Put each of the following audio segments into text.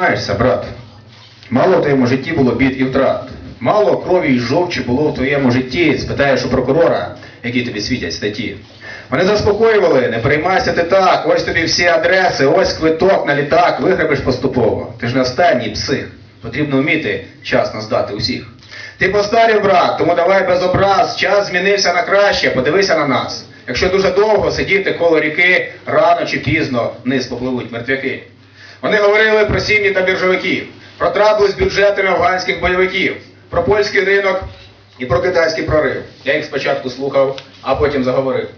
Маєшся, брат. Мало в твоєму житті було бід і втрат. Мало крові і жовчі було в твоєму житті, спитаєш у прокурора, які тобі світять статті. Вони заспокоювали, не переймайся ти так, ось тобі всі адреси, ось квиток на літак, вигребеш поступово. Ти ж не останній псих. Потрібно вміти вчасно здати усіх. Ти постарів, брат, тому давай без образ, час змінився на краще, подивися на нас. Якщо дуже довго сидіти коло ріки, рано чи пізно вниз попливуть мертвяки. Вони говорили про сім'ї та біржовиків, про трабли з бюджетами афганських бойовиків, про польський ринок і про китайський прорив. Я їх спочатку слухав, а потім заговорив.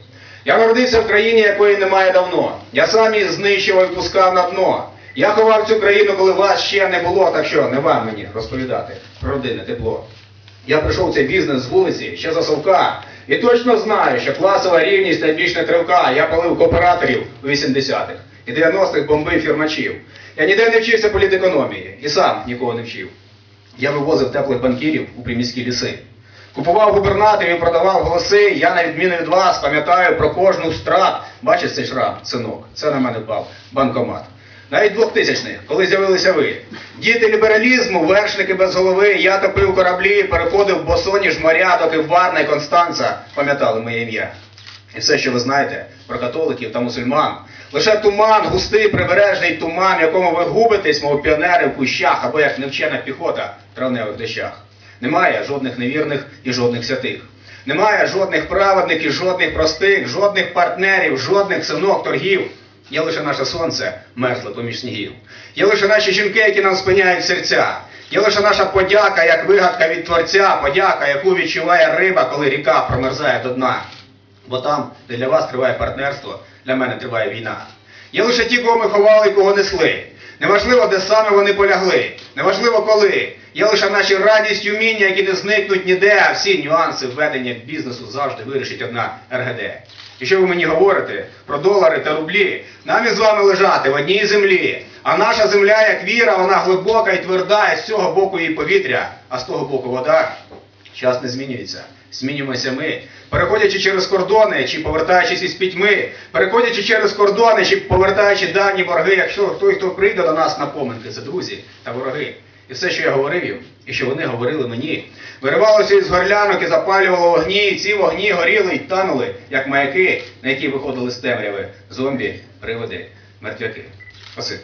Я народився в країні, якої немає давно. Я сам її знищував і пускав на дно. Я ховав цю країну, коли вас ще не було, так що не вам мені розповідати про родинне тепло. Я прийшов в цей бізнес з вулиці ще за совка. І точно знаю, що класова рівність найбільш не тривка. Я палив кооператорів у 80-х і 90-х бомбив фірмачів. Я ніде не вчився політекономії і сам нікого не вчив. Я вивозив теплих банкірів у приміські ліси. Купував губернаторів і продавав голоси. Я, на відміну від вас, пам'ятаю про кожну страт. Бачиш цей шрам, синок, це на мене впав банкомат. Навіть 2000-х, коли з'явилися ви. Діти лібералізму, вершники без голови, я топив кораблі, переходив босоніж моря, доки Варна і Констанца пам'ятали моє ім'я. І все, що ви знаєте про католиків та мусульман. Лише туман, густий прибережний туман, в якому ви губитесь, мов піонери в кущах або як невчена піхота в травневих дощах. Немає жодних невірних і жодних святих. Немає жодних праведників, жодних простих, жодних партнерів, жодних синок торгів. Є лише наше сонце, мерзле поміж снігів. Є лише наші жінки, які нам спиняють серця. Є лише наша подяка, як вигадка від творця, подяка, яку відчуває риба, коли ріка промерзає до дна. Бо там, де для вас триває партнерство, для мене триває війна. Є лише ті, кого ми ховали і кого несли. Неважливо, де саме вони полягли, неважливо коли. Є лише наші радість і уміння, які не зникнуть ніде, а всі нюанси введення бізнесу завжди вирішить одна РГД. І що ви мені говорите про долари та рублі? Нам із вами лежати в одній землі. А наша земля, як віра, вона глибока і тверда, і з цього боку її повітря, а з того боку вода. Час не змінюється. Змінюємося ми. Переходячи через кордони чи повертаючись із пітьми, переходячи через кордони чи повертаючи давні борги, якщо той, хто прийде до нас на поминки, це друзі та вороги. І все, що я говорив їм, і що вони говорили мені, виривалося із горлянок і запалювало вогні, і ці вогні горіли й танули, як маяки, на які виходили з темряви зомбі, приводи, мертвяки. Спасибі.